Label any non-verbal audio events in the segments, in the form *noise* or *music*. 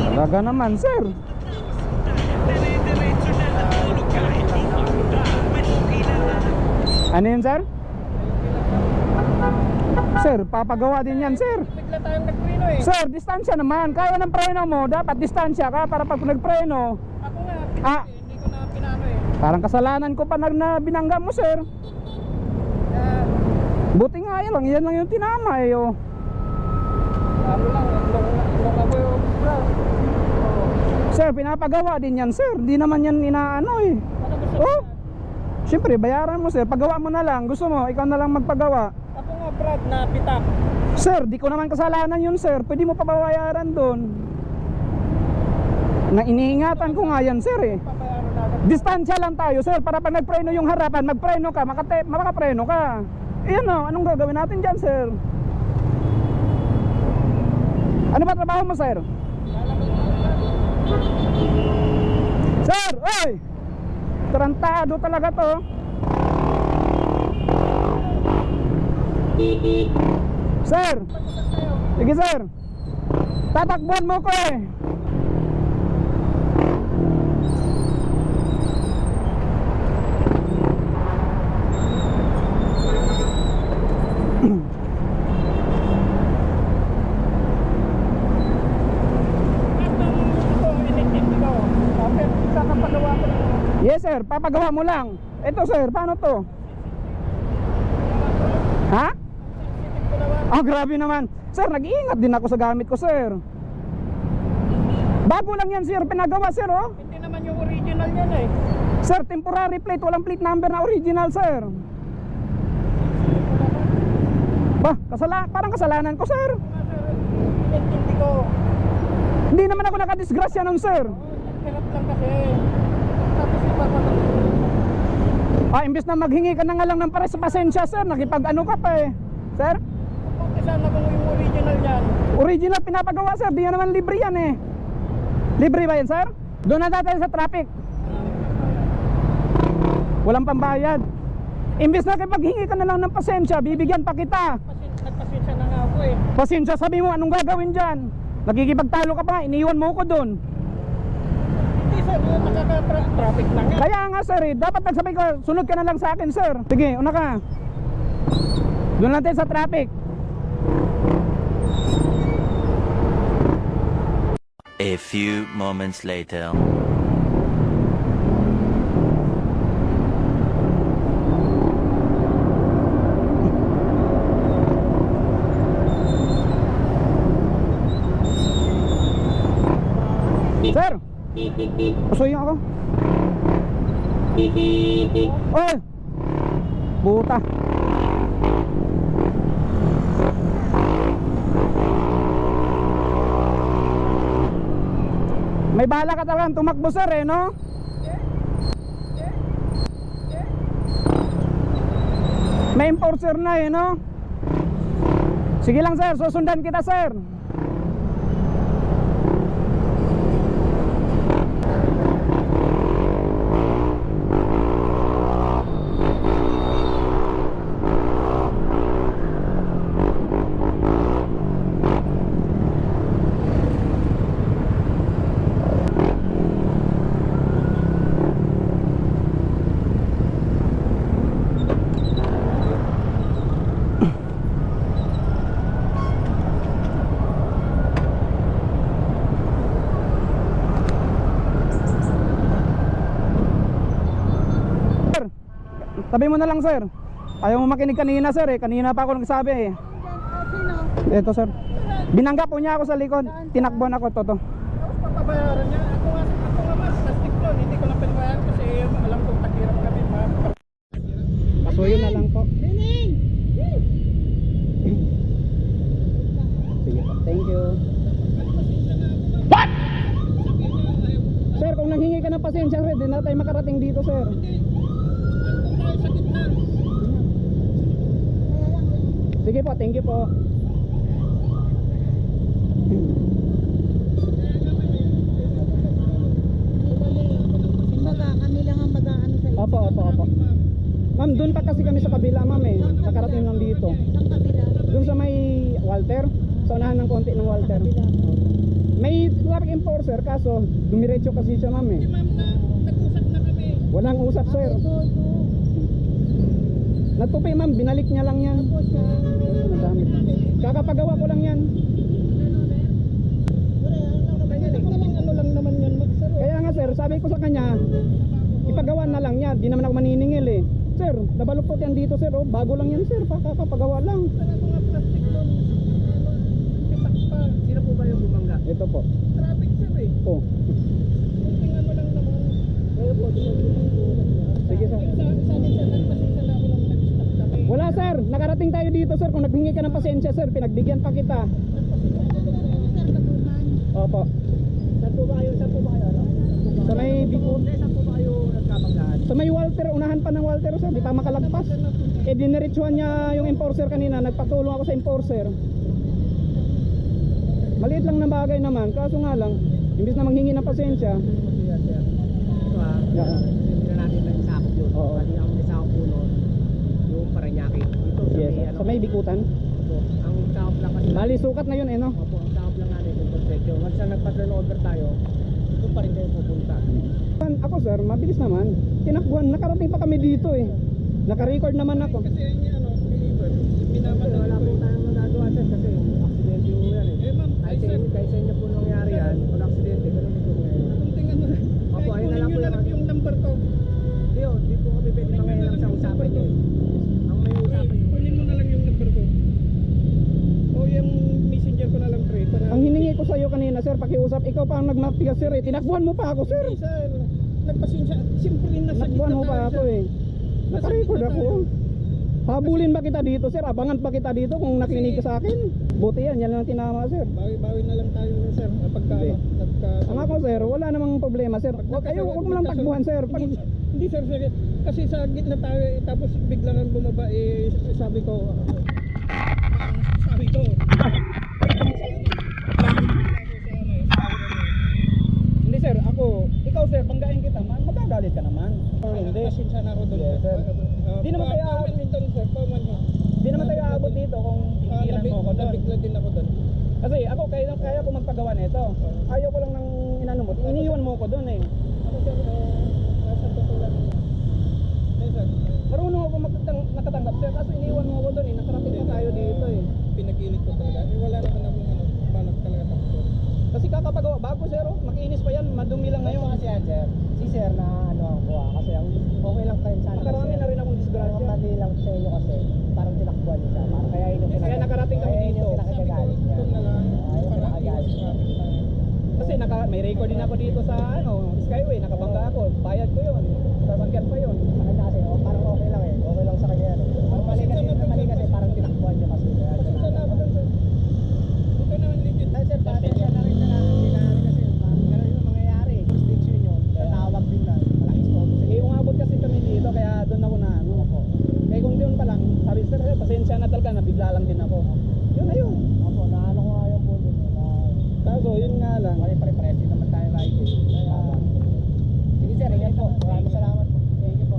Talaga naman, sir. Ano yun, sir? Sir, papagawa din yan, sir. Bigla tayong nagpreno eh. Sir, distansya naman. Kaya ng preno mo, dapat distansya ka para pag nagpreno. Ako nga, Ah. hindi ko na pinano eh. Parang kasalanan ko pa na binangga mo, sir. Buti nga yan lang, yan lang yung tinama eh. Oh. ano lang, long, long ako yung bra. Oo. Sir, pinapagawa din yan, sir. Hindi naman yan inaano eh. Oh, Siyempre, bayaran mo, sir. Pagawa mo na lang. Gusto mo, ikaw na lang magpagawa. Ako nga Brad, na pitak. Sir, di ko naman kasalanan yun, sir. Pwede mo pabayaran doon. Na iniingatan ko nga yan, sir eh. Distansya lang tayo, sir. Para pag nagpreno yung harapan, magpreno ka, makate, makapreno ka. Iyan o, anong gagawin natin dyan, sir? Ano ba trabaho mo, sir? Sir, oy! Tarantado talaga to. Sir! Sige, sir. Tatakbuhan mo ko eh. Sir. Papagawa mo lang. Ito, sir. Paano to? Ha? Ah, grabe naman. Sir, nag-iingat din ako sa gamit ko, sir. Bago lang yan, sir. Pinagawa, sir, oh. Hindi naman yung original yan eh. Sir, temporary plate. Walang plate number na original, sir. Bah, kasala parang kasalanan ko, sir. Hindi ko. Hindi naman ako nakadisgrasya nun, sir. Nagkarap lang kasi. Ah, imbes na maghingi ka na nga lang ng pares pasensya, sir. Nakipag ano ka pa eh. Sir, Kung sana kung yung original yan. original pinapagawa, sir. Di naman libre yan eh. Libre ba yan, sir? Doon na tayo sa traffic. Walang pambayad. Imbes na kapag hingi ka na lang ng pasensya, bibigyan pa kita. Pasin, nagpasensya na nga ako eh. Pasensya, sabi mo, anong gagawin dyan? Nakikipagtalo ka pa, iniwan mo ko doon. Sa nakaka-traffic lang yan. Kaya nga sir, eh, dapat nagsabi ko, sunod ka na lang sa akin sir. Sige, una ka. Doon natin sa traffic. A few moments later. Sir! Pasuyin ako. Oy! Buta. May bala ka talagang tumakbo sir eh, no? May enforcer na eh, no? Sige lang sir, susundan kita. Sir, tabi mo na lang sir. Ayaw mo makinig kanina sir eh. Kanina pa ako nagsabi eh. Ito sir. Binangga po niya ako sa likod. Tinakbuhan ako to to. Tapos papabayaran niya. Ako nga, ako nga mas, plastic loan. Hindi ko na pinabayaran kasi alam kong takirap kami. ma- Pasuyo na lang po. Sige po. Thank you. What? Sir, kung nanghingi ka ng pasensya, sir, di na tayo makarating dito, sir. Nandun tayo sa gitna. Sige po, thank you po. Kumbaga, kami lang ang mag-aano sa iyo. Opo, opo, opo. Ma'am, doon pa kasi kami sa kabila, ma'am eh. Nakarating lang dito. Kabila. Doon sa may Walter, sa unahan ng konti ng Walter. May traffic enforcer kaso dumiretso kasi siya ma'am eh. Ma'am nag-usap na kami. Walang usap sir. Ito, ito. Nagtupi ma'am, binalik niya lang yan. Ako siya. Madami. Kakapagawa ko lang yan. Ano lang, naman yan. Kaya nga sir, sabi ko sa kanya, ipagawa na lang niya. Di naman ako maniningil eh. Sir, nabaluktot yan dito sir. Oh. Bago lang yan sir, kakapagawa lang. Sino po ba yung bumangga? Ito po. Traffic sir eh. Oh. Kunting ano lang naman. Kaya po, Sige sir. Sa, sa amin sir, nagpasensya na ako lang nag-stop kami. Wala sir, nakarating tayo dito sir. Kung naghingi ka ng pasensya sir, pinagbigyan pa kita. Opo. Saan po ba kayo? Saan po ba kayo? Ano? Sa may. Hindi, saan po ba kayo nagkabanggaan? Sa may Walter, unahan pa ng Walter sir, di pa makalagpas. Eh diniretsuhan niya yung enforcer kanina, nagpatulong ako sa enforcer. Maliit lang na bagay naman, kaso nga lang, imbis na manghingi ng pasensya. Ito ah, Yeah. hindi na natin nagsakop yun. Bali ang po nun, yung Paranaque. Ito sa yes, may ano. sa may bikutan. Ang sakop lang kasi. Bali, sukat na yun eh no? Opo, ang sakop lang natin yung perfection. Once na nagpa-turnover tayo, doon pa rin kayo pupunta. Ako sir, mabilis naman. Tinakbuhan, nakarating pa kami dito eh. Naka-record naman ako. Kasi yung ano, believer, minamadali Wala po tayong magagawa sir kasi aksidente po yan eh. Eh ma'am, kahit sa, kahit sa inyo po nangyari yan, pag aksidente, ganun po ngayon. Kunting ano lang. Opo, ayun na lang yung, number ko. Hindi oh, di po kami pwede mangyayang sa usapan nyo. Ang may usapan nyo. Kunin mo na lang yung number ko. O yung messenger ko na lang pre. Para... Ang hiningi ko sa iyo kanina sir, pakiusap, ikaw pa ang nagmatigas sir eh. Tinakbuhan mo pa ako sir. Hindi sir, nagpasensya. Siyempre nasa Tinakbuhan mo pa tayo, ako sir. eh. Naka-record ako. Habulin ba kita dito sir? Abangan pa kita dito kung nakinig ka sa akin? Buti yan, yan lang ang tinama sir. Bawi-bawi na lang tayo sir. Pagka, Hindi. pagka, Ang ako sir, wala namang problema sir. Huwag kayo, huwag mo lang takbuhan sir. Pag, Hindi, hindi sir, sir. Kasi sa gitna tayo eh, tapos bigla nang bumaba eh sabi ko sabi ko hindi sir, ako, ikaw sir, banggain kita, ma- magagalit ka naman. hindi. Pasensya na ako doon. Yes, sir. Uh, Di naman uh, tayo Paul aabot- Minton, sir. Paul Minton. Hindi naman tayo aabot dito kung Ah, tigilan nabig- mo ako doon. Nabigla din ako doon. Kasi ako, kaya, kaya ko magpagawa nito. Ayaw ko lang ng inano mo. Iniiwan mo ko doon eh. Ako sir, uh, nasa tutulan. Yes, sir. Marunong ako magtatang, nakatanggap sir. Kaso iniwan mo ko doon eh. Nakarating pa tayo dito eh. Pinagilit ko talaga. Eh, wala naman akong ano, balak talaga takbo. Kasi kakapagawa, bago sir, oh, makinis pa yan, madumi lang ngayon. Kasi yan, sir. Si sir na ano ako ah. Kasi ang okay lang kayo sa Nakarami na rin akong Ang disgrasya. mali lang sa inyo kasi parang tinakbuhan niyo siya. Parang kaya yun yung Kaya nakarating kami kaya yun dito. yung pinakagagalit niya. Doon na lang. Ay, yung Para pinakagalit niya. May record din ako dito sa ano, Skyway, nakabangga ako. Bayad ko yun. Sasakyan pa yun. Maganda kasi, oh, parang okay lang eh. Okay lang sa kanya yan. eh. Ang mali kasi, ang mali kasi parang tinakbuhan niya kasi. Pasensya na ako doon, sir. Ito naman legit. Ay, sir, pasensya na rin na lang. Hindi na rin kasi, ganun yung mangyayari. Jurisdiction yun. Tatawag din na. Malaking stopo sa Sige, umabot kasi kami dito, kaya doon ako na ano ako. Kaya kung doon pa lang, sabi sir, eh, pasensya na talaga, nabigla lang din ako. Yun na yun. Opo, naano ko nga yung punto niyo. Na, Kaso, yun nga lang. kasi pare-pares din naman tayo rider. Kaya, sige sir, ingat po. Maraming salamat po. Thank you po.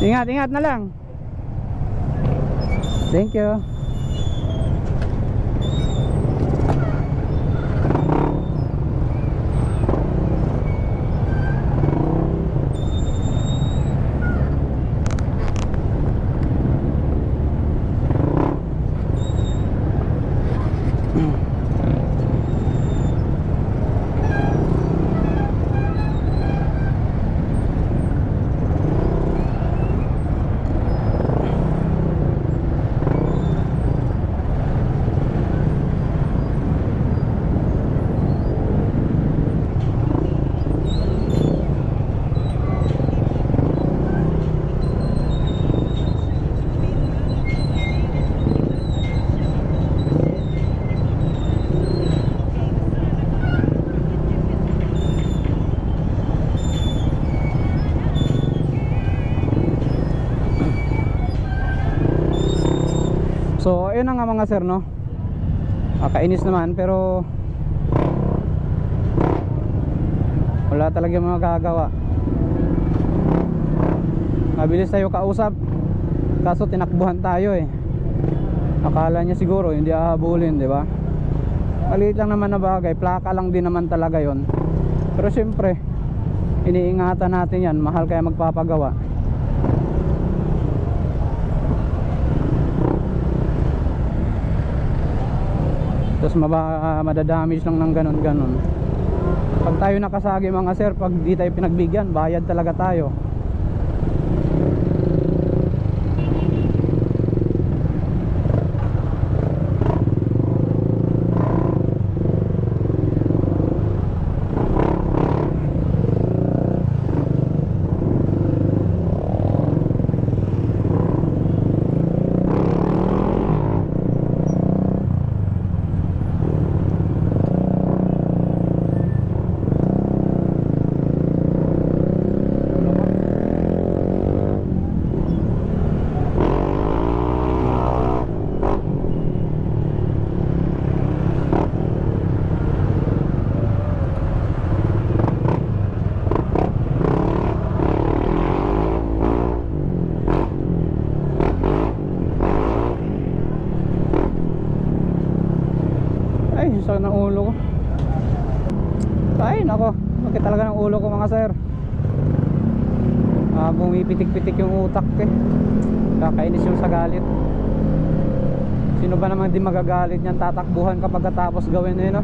Ingat, ingat na lang. Thank you. Ayun na nga mga sir, no? Ah, kainis naman, pero wala talaga magagawa. mabilis tayo kausap kaso tinakbuhan tayo eh akala niya siguro hindi ahabulin di ba maliit lang naman na bagay plaka lang din naman talaga yon pero syempre iniingatan natin yan mahal kaya magpapagawa tapos madadamage lang ng ganon ganon pag tayo nakasagi mga sir pag di tayo pinagbigyan bayad talaga tayo Ay, sakit ng ulo ko. Ay, nako. Sakit talaga ng ulo ko mga sir. Bumipitik-pitik yung utak eh. Kakainis yung sa galit. Sino ba naman di magagalit niyan tatakbuhan kapag katapos gawin eh, no?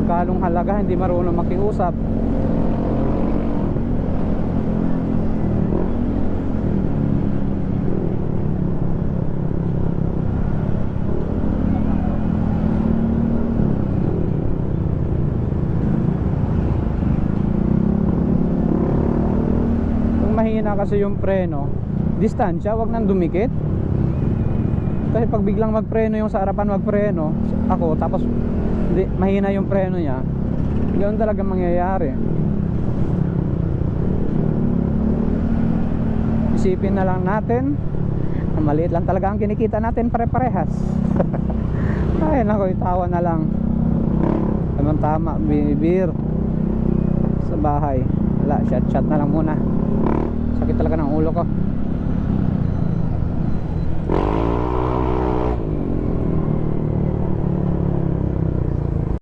Magkalong halaga, hindi marunong makiusap. Mahina kasi yung preno, distansya, wag nang dumikit. Kasi pag biglang magpreno yung sa harapan magpreno, ako tapos di, mahina yung preno niya, ganoon talaga mangyayari. Isipin na lang natin, na maliit lang talaga ang kinikita natin pare-parehas. *laughs* Ay nako, itawa na lang. Tamang tama, bibir sa bahay. Wala, chat chat na lang muna. Sakit talaga ng ulo ko.